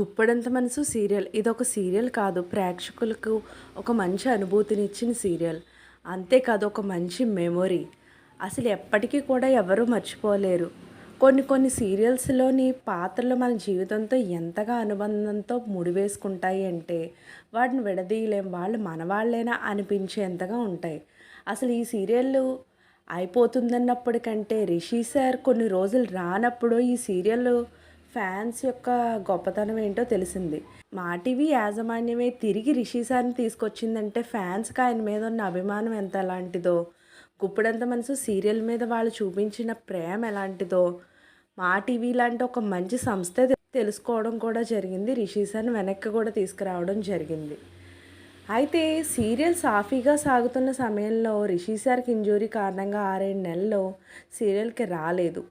గుప్పడంత మనసు సీరియల్. ఇది ఒక సీరియల్ కాదు. ప్రేక్షకులకు ఒక మంచి అనుభూతినిచ్చిన సీరియల్. అంతేకాదు ఒక మంచి మెమొరీ. అసలు ఎప్పటికీ కూడా ఎవరూ మర్చిపోలేరు. కొన్ని కొన్ని సీరియల్స్లోని పాత్రలు మన జీవితంతో ఎంతగా అనుబంధంతో ముడివేసుకుంటాయి అంటే వాటిని విడదీయలేం. వాళ్ళు మనవాళ్ళేనా అనిపించేంతగా ఉంటాయి. అసలు ఈ సీరియళ్ళు అయిపోతుందన్నప్పటికంటే రిషి సార్ కొన్ని రోజులు రానప్పుడు ఈ సీరియల్ ఫ్యాన్స్ యొక్క గొప్పతనం ఏంటో తెలిసింది. మా టీవీ యాజమాన్యమే తిరిగి రిషి సార్ని తీసుకొచ్చిందంటే ఫ్యాన్స్కి ఆయన మీద ఉన్న అభిమానం ఎంత ఎలాంటిదో? గుప్పుడంత మనసు సీరియల్ మీద వాళ్ళు చూపించిన ప్రేమ ఎలాంటిదో? మా టీవీ లాంటి ఒక మంచి సంస్థ తెలుసుకోవడం కూడా జరిగింది. రిషి సార్ని వెనక్కి కూడా తీసుకురావడం జరిగింది. అయితే సీరియల్ సాఫీగా సాగుతున్న సమయంలో రిషి సార్కి ఇంజూరీ కారణంగా ఆరేడు నెలల్లో సీరియల్కి రాలేదు.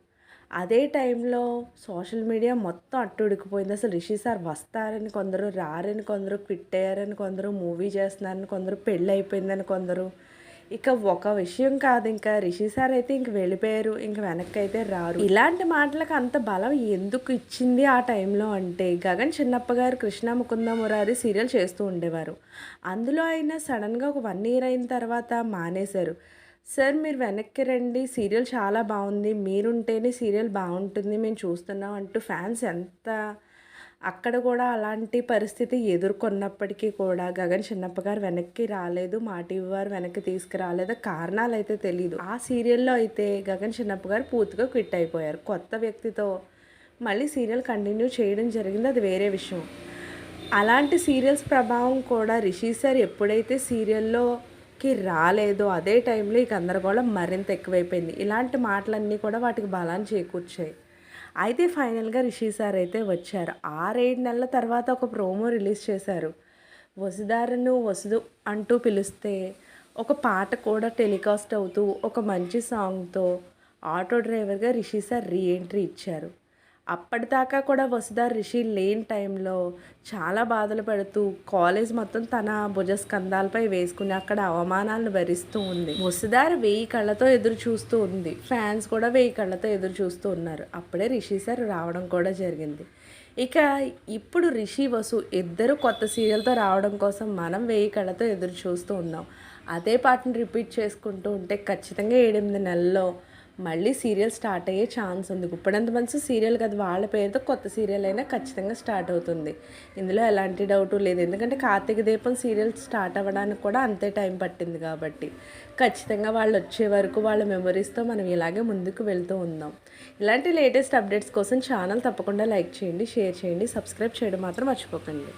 అదే టైంలో సోషల్ మీడియా మొత్తం అట్టుడికిపోయింది అసలు రిషి సార్ వస్తారని కొందరు రారని కొందరు క్విట్ అయ్యారని కొందరు మూవీ చేస్తున్నారని కొందరు పెళ్ళి అయిపోయిందని కొందరు. ఇక ఒక విషయం కాదు ఇంకా. రిషి సార్ అయితే ఇంక వెళ్ళిపోయారు ఇంక వెనక్కి అయితే రారు. ఇలాంటి మాటలకు అంత బలం ఎందుకు ఇచ్చింది ఆ టైంలో అంటే గగన్ చిన్నప్ప గారు కృష్ణ ముకుంద మురారి సీరియల్ చేస్తూ ఉండేవారు. అందులో అయినా సడన్గా ఒక వన్ ఇయర్ అయిన తర్వాత మానేశారు. సార్ మీరు వెనక్కి రండి. సీరియల్ చాలా బాగుంది. మీరుంటేనే సీరియల్ బాగుంటుంది. మేము చూస్తున్నాం అంటూ ఫ్యాన్స్ ఎంత అక్కడ కూడా అలాంటి పరిస్థితి ఎదుర్కొన్నప్పటికీ కూడా గగన్ చిన్నప్ప గారు వెనక్కి రాలేదు. మా వారు వెనక్కి తీసుకురాలేదు. కారణాలు అయితే తెలియదు ఆ సీరియల్లో అయితే గగన్ చిన్నప్ప గారు పూర్తిగా క్విట్ అయిపోయారు. కొత్త వ్యక్తితో మళ్ళీ సీరియల్ కంటిన్యూ చేయడం జరిగింది. అది వేరే విషయం. అలాంటి సీరియల్స్ ప్రభావం కూడా రిషి సార్ ఎప్పుడైతే సీరియల్లో కి రాలేదు అదే టైంలో ఈ గందరగోళం మరింత ఎక్కువైపోయింది. ఇలాంటి మాటలన్నీ కూడా వాటికి బలాన్ని చేకూర్చాయి. అయితే ఫైనల్గా రిషి సార్ అయితే వచ్చారు. ఆరేడు నెలల తర్వాత ఒక ప్రోమో రిలీజ్ చేశారు. వసుదారును వసుదు అంటూ పిలిస్తే ఒక పాట కూడా టెలికాస్ట్ అవుతూ ఒక మంచి సాంగ్తో ఆటో డ్రైవర్గా రిషి సార్ రీఎంట్రీ ఇచ్చారు. అప్పటిదాకా కూడా వసుధార్ రిషి లేని టైంలో చాలా బాధలు పడుతూ కాలేజ్ మొత్తం తన భుజస్కంధాలపై వేసుకుని అక్కడ అవమానాలను భరిస్తూ ఉంది. వసుధార్ వెయ్యి కళ్ళతో ఎదురు చూస్తూ ఉంది. ఫ్యాన్స్ కూడా వెయ్యి కళ్ళతో ఎదురు చూస్తూ ఉన్నారు. అప్పుడే రిషి సార్ రావడం కూడా జరిగింది. ఇక ఇప్పుడు రిషి వసు ఇద్దరు కొత్త సీరియల్తో రావడం కోసం మనం వెయ్యి కళ్ళతో ఎదురు చూస్తూ ఉన్నాం. అదే పాటను రిపీట్ చేసుకుంటూ ఉంటే ఖచ్చితంగా ఏడెనిమిది నెలల్లో మళ్ళీ సీరియల్ స్టార్ట్ అయ్యే ఛాన్స్ ఉంది. గుప్పడంత మనసు సీరియల్ కదా వాళ్ళ పేరుతో కొత్త సీరియల్ అయినా ఖచ్చితంగా స్టార్ట్ అవుతుంది. ఇందులో ఎలాంటి డౌట్ లేదు. ఎందుకంటే కార్తీక దీపం సీరియల్ స్టార్ట్ అవ్వడానికి కూడా అంతే టైం పట్టింది కాబట్టి ఖచ్చితంగా వాళ్ళు వచ్చే వరకు వాళ్ళ మెమరీస్తో మనం ఇలాగే ముందుకు వెళ్తూ ఉందాం. ఇలాంటి లేటెస్ట్ అప్డేట్స్ కోసం ఛానల్ తప్పకుండా లైక్ చేయండి షేర్ చేయండి సబ్స్క్రైబ్ చేయడం మాత్రం మర్చిపోకండి.